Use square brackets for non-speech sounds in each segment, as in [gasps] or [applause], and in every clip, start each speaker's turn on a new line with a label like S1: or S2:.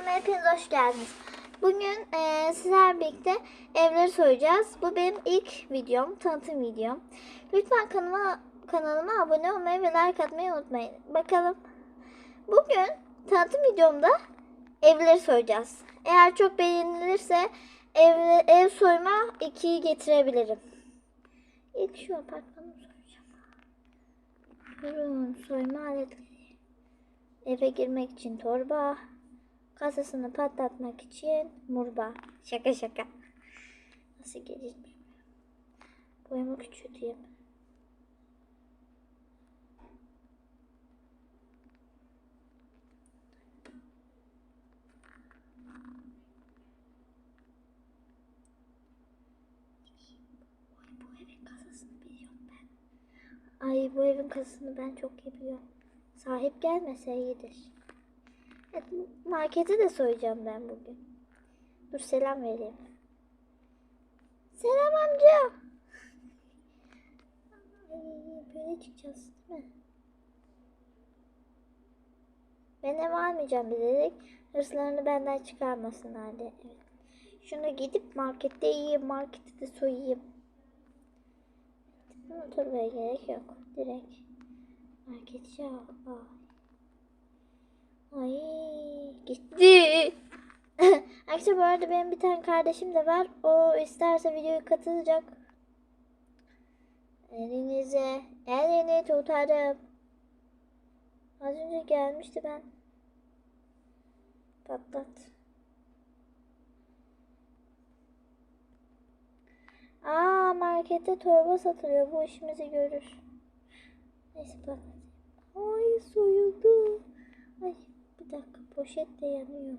S1: kanalıma hepiniz hoş geldiniz. Bugün eee sizlerle birlikte evleri soyacağız. Bu benim ilk videom, tanıtım videom. Lütfen kanalıma, kanalıma abone olmayı ve like atmayı unutmayın. Bakalım. Bugün tanıtım videomda evleri soyacağız. Eğer çok beğenilirse ev, ev soyma 2'yi getirebilirim. İlk şu apartmanı soyacağım. Ürün soyma aletleri. Eve girmek için torba. Kasasını patlatmak için murba. Şaka şaka. Nasıl geleceğim? Boyamı küçülteyim. Ay bu evin kasasını ben çok iyi biliyorum. Sahip gelmese iyidir. Evet, marketi de soyacağım ben bugün. Dur selam vereyim. Selam amca. Ay, böyle çıkacağız değil mi? Ben ev almayacağım bilerek. Hırslarını benden çıkarmasınlar diye. Evet. Şunu gidip markette yiyeyim. Markette de soyayım. Bunu torbaya gerek yok. Direkt marketçi al. al. Ay gitti. Arkadaşlar [laughs] bu arada benim bir tane kardeşim de var. O isterse videoya katılacak. Elinize elini tutarım. Az önce gelmişti ben. Patlat. Aa markette torba satılıyor. Bu işimizi görür. Neyse patlat. Ay soyuldu. Ay bir dakika poşet de yanıyor.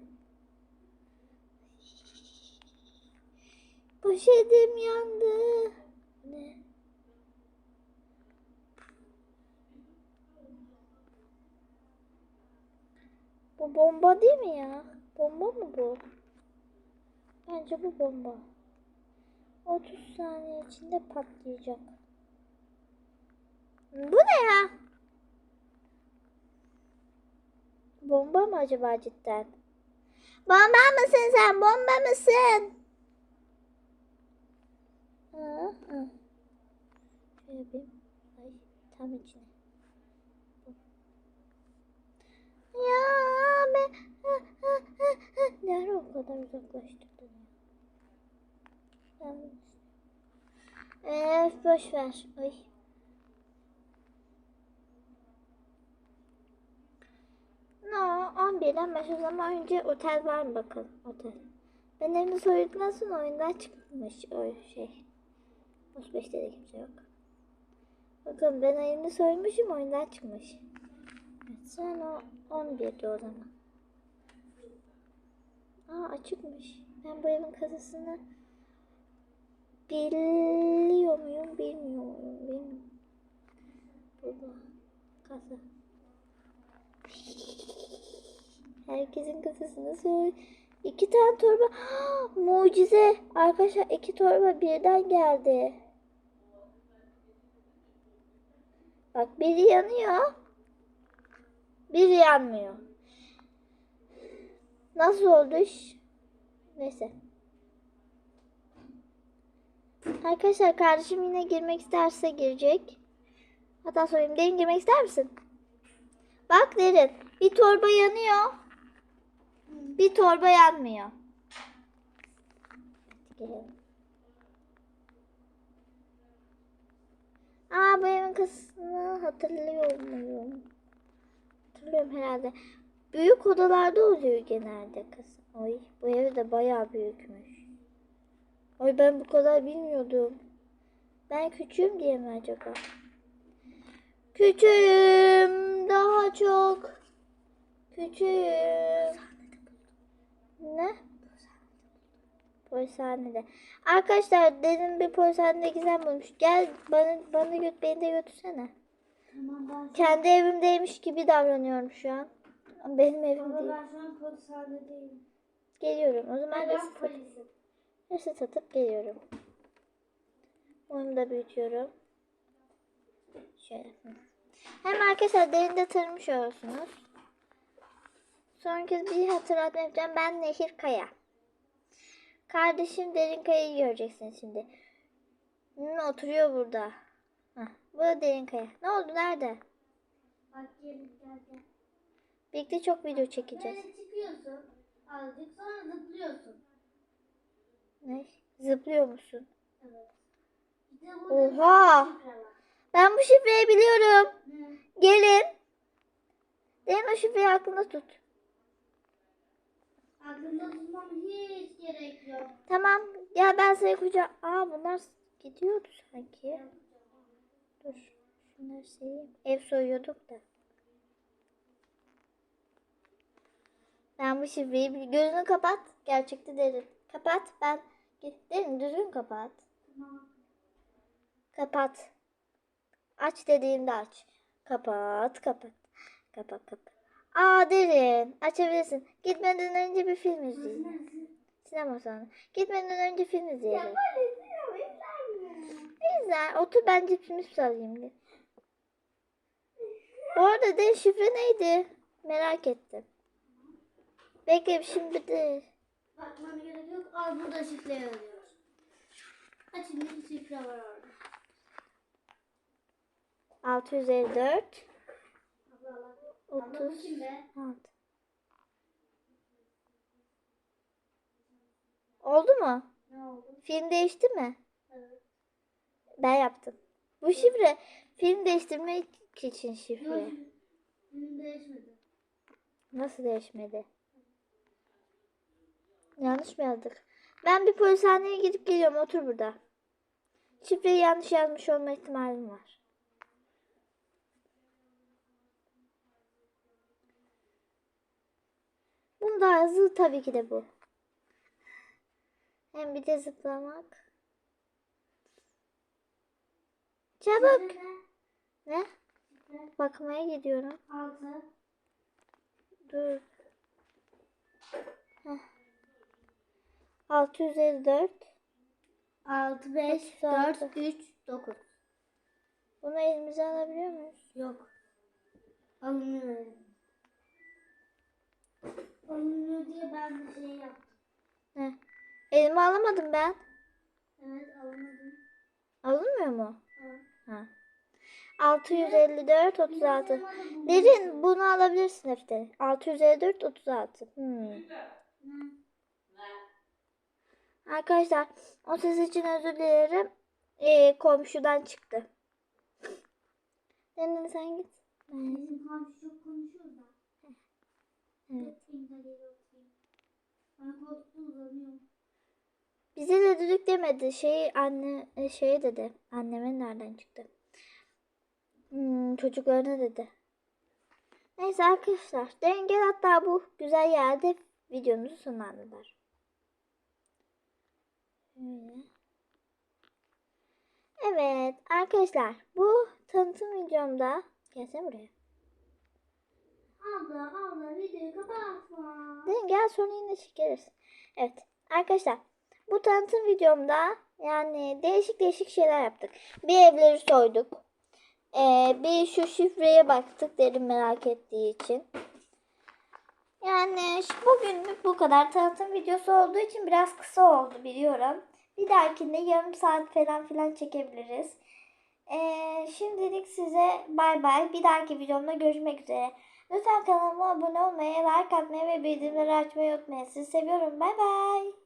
S1: Poşetim yandı. Ne? Bu bomba değil mi ya? Bomba mı bu? Bence bu bomba. 30 saniye içinde patlayacak. Bu ne ya? Bomba mı acaba cidden? Bomba mısın sen? Bomba mısın? Hı hı. Şöyle yapayım. Ay tam içine. Ya ben ne ara o kadar uzaklaştırdın? Ben... Ee, boş ver. Ay. No, 11'den başlayalım ama önce otel var mı bakalım. Otel. Ben evimi soyduktan sonra oyundan çıkmış o şey. 35'te de kimse yok. Bakın ben evimi soymuşum oyundan çıkmış. Evet, o 11'de o zaman. Aa açıkmış. Ben bu evin kasasını biliyor muyum bilmiyor muyum bilmiyorum. Burada kasa. Herkesin kasasını soy. İki tane torba. [gasps] Mucize. Arkadaşlar iki torba birden geldi. Bak biri yanıyor. Biri yanmıyor. Nasıl oldu iş? Neyse. Arkadaşlar kardeşim yine girmek isterse girecek. Hatta sorayım. Derin girmek ister misin? Bak Derin. Bir torba yanıyor. Bir torba yanmıyor. Aa bu evin kasasını hatırlıyor muyum? Hatırlıyorum herhalde. Büyük odalarda oluyor genelde kasa. Ay bu ev de bayağı büyükmüş. Ay ben bu kadar bilmiyordum. Ben küçüğüm diye mi acaba? Küçüğüm daha çok. Küçüğüm. Ne? Polishanede. Arkadaşlar dedim bir polishanede gizem bulmuş. Gel bana bana göt beni de götürsene.
S2: Tamam ben
S1: Kendi evimdeymiş gibi davranıyorum şu an. Benim evim
S2: Ama
S1: değil.
S2: ben şu an polishanede değilim.
S1: Geliyorum. O zaman
S2: Ben
S1: resit, at-
S2: polisim.
S1: resit atıp geliyorum. Onu da büyütüyorum. Şöyle. Hem arkadaşlar derinde tanımış olursunuz. Son kez bir hatırlatma yapacağım. Ben Nehir Kaya. Kardeşim Derin Kaya'yı göreceksiniz şimdi. Hı, oturuyor burada. Bu da Derin Kaya. Ne oldu? Nerede?
S2: Bak gel.
S1: Birlikte çok video çekeceğiz.
S2: Böyle çıkıyorsun. Azıcık sonra zıplıyorsun.
S1: Ne? Zıplıyor musun?
S2: Evet.
S1: Oha! Ben bu şifreyi biliyorum.
S2: Ne?
S1: Gelin. Derin o şifreyi aklında tut.
S2: Aklında tutmam hiç gerek yok.
S1: Tamam. Ya ben seni kucağa... Aa bunlar gidiyordu sanki. Dur. Şunları sileyim. Ev soyuyorduk da. Ben bu şifreyi Gözünü kapat. Gerçekte derin. Kapat. Ben... Derin düzgün kapat.
S2: Tamam.
S1: Kapat. Aç dediğimde aç. Kapat, kapat. Kapat, kapat. Aa derin. Açabilirsin. Gitmeden önce bir film izleyelim. Sinema salonu. Gitmeden önce film
S2: Ya
S1: izleyelim.
S2: böyle sinema izlenmiyor.
S1: Güzel. Otur ben cipsimi salayım. bir. Bu arada de şifre neydi? Merak ettim. Bekle şimdi de.
S2: Bakmana gerek yok. Al burada şifre yazıyor. Açın bir şifre var orada.
S1: 654
S2: Allah Allah. Allah bu
S1: 30
S2: kim be?
S1: Oldu mu?
S2: Ne oldu?
S1: Film değişti mi?
S2: Evet.
S1: Ben yaptım. Bu şifre film değiştirmek için şifre.
S2: Yok. Benim değişmedi.
S1: Nasıl değişmedi? Yanlış mı yazdık? Ben bir polishaneye gidip geliyorum. Otur burada. Şifreyi yanlış yazmış olma ihtimalim var. Bunun daha hızlı tabii ki de bu. Hem bir de zıplamak. Çabuk. Ne? Bakmaya gidiyorum.
S2: Altı.
S1: Dur. Heh. 654.
S2: 6, 5,
S1: Otuz altı.
S2: 4, 3, 9.
S1: Bunu elimize alabiliyor muyuz?
S2: Yok. Alınmıyor. Alınmıyor diye ben bir şey yaptım.
S1: Ne? Elime alamadım ben.
S2: Evet alamadım.
S1: Alınmıyor mu?
S2: Evet.
S1: Ha. 654 36.
S2: Derin.
S1: Bunu alabilirsin defteri. 654 36. Hmm. Arkadaşlar o ses için özür dilerim. Ee, komşudan çıktı. Derin sen git. Ben-
S2: komşu konuşuyor da.
S1: Evet. Bize de düdük demedi. Şey anne e, şey dedi. Anneme nereden çıktı? Hmm, çocuklarına dedi. Neyse arkadaşlar. Dengel hatta bu güzel yerde videomuzu sonlandırdılar. Evet arkadaşlar bu tanıtım videomda gelsene buraya.
S2: Abla abla videoyu kapatma.
S1: Dengel sonra yine çekeriz. Evet arkadaşlar bu tanıtım videomda yani değişik değişik şeyler yaptık. Bir evleri soyduk. Ee, bir şu şifreye baktık derin merak ettiği için. Yani bugünlük bu kadar tanıtım videosu olduğu için biraz kısa oldu biliyorum. Bir dahakinde yarım saat falan filan çekebiliriz. Ee, şimdilik size bay bay. Bir dahaki videomda görüşmek üzere. Lütfen kanalıma abone olmayı, like atmayı ve bildirimleri açmayı unutmayın. Sizi seviyorum. Bay bay.